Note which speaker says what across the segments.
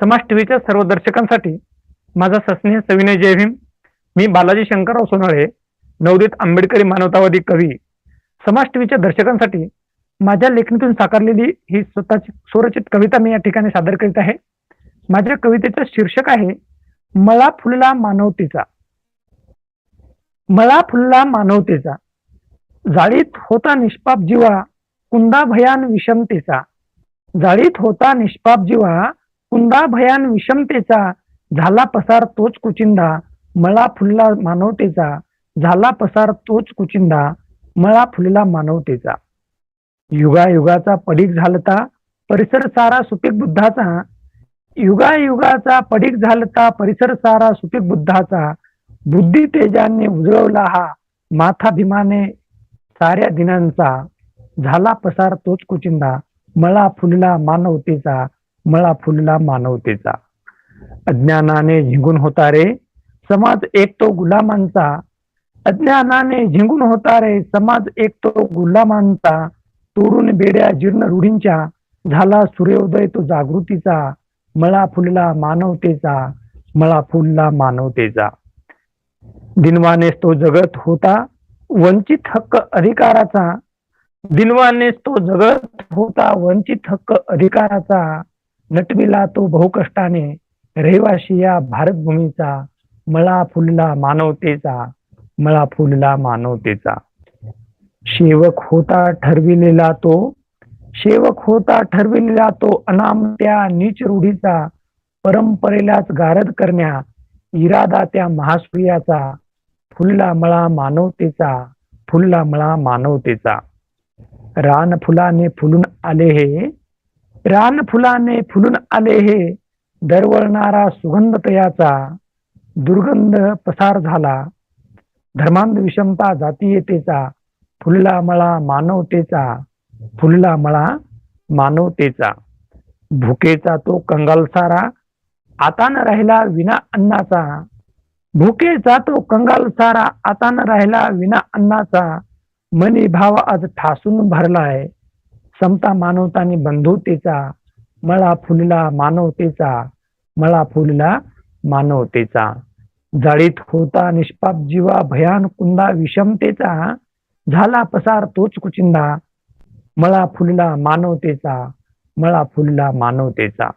Speaker 1: समाज टीव्हीच्या सर्व दर्शकांसाठी माझा सस्नेह सविनय जय भीम. मी बालाजी शंकरराव सोनाळे नवदीत आंबेडकरी मानवतावादी कवी. समाज टीव्हीच्या दर्शकांसाठी माझ्या लेखणीतून साकारलेली ही स्वतःची स्वरचित कविता मी या ठिकाणी सादर करीत आहे. माझ्या कवितेचं शीर्षक आहे मला फुलला मानवतेचा. मला फुलला मानवतेचा. जाळीत होता निष्पाप जीवा कुंदा भयान विषमतेचा. जाळीत होता निष्पाप जीवा कुंदा भयान विषमतेचा झाला पसार तोच कुचिंदा मळा फुलला मानवतेचा झाला पसार तोच कुचिंदा मळा फुलला मानवतेचा. युगायुगाचा पडीक झालता परिसर सारा सुपीक बुद्धाचा. युगायुगाचा पडीक झालता परिसर सारा सुपीक बुद्धाचा. बुद्धी तेजाने उजळवला हा माथाभिमाने साऱ्या दिनांचा. झाला पसार तोच कुचिंदा मळा फुलला मानवतेचा. मळा फुलला मानवतेचा. अज्ञानाने झिंगून होता रे समाज एक तो गुलामांचा. अज्ञानाने झिंगून होता रे समाज एक तो गुलामांचा. तोडून बेड्या जीर्ण रूढींच्या झाला सूर्योदय तो जागृतीचा. मळा फुलला मानवतेचा मळा फुलला मानवतेचा. दिनवानेस तो जगत होता वंचित हक्क अधिकाराचा. दिनवानेस तो जगत होता वंचित हक्क अधिकाराचा. नटविला तो बहुकष्टाने. रहिवाशी या भारतभूमीचा मळा फुलला मानवतेचा मळा फुलला मानवतेचा. शेवक होता ठरविलेला तो शेवक होता ठरविलेला तो अनामत्या नीच रूढीचा परंपरेलाच गारद करण्या इरादा त्या महासूर्याचा फुलला मळा मानवतेचा फुलला मळा मानवतेचा. रान फुलाने फुलून आले हे रान फुलाने फुलून आले हे दरवळणारा सुगंध तयाचा दुर्गंध पसार झाला. धर्मांध विषमता जातीयतेचा फुलला मळा मानवतेचा फुलला मळा मानवतेचा. भुकेचा तो कंगाल सारा आता न राहिला विना अन्नाचा. भुकेचा तो कंगाल सारा आता न राहिला विना अन्नाचा. मनी भाव आज ठासून भरलाय. समता मानवतानी बंधुतेचा मळा फुलला मानवतेचा मळा फुलला मानवतेचा. जाळीत होता निष्पाप जीवा भयान कुंदा विषमतेचा झाला पसार तोच कुचिंदा. मळा फुलला मानवतेचा मळा फुलला मानवतेचा.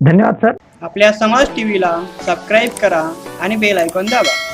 Speaker 1: धन्यवाद सर.
Speaker 2: आपल्या समाज टीव्हीला सबस्क्राईब करा आणि बेल ऐकून दाबा.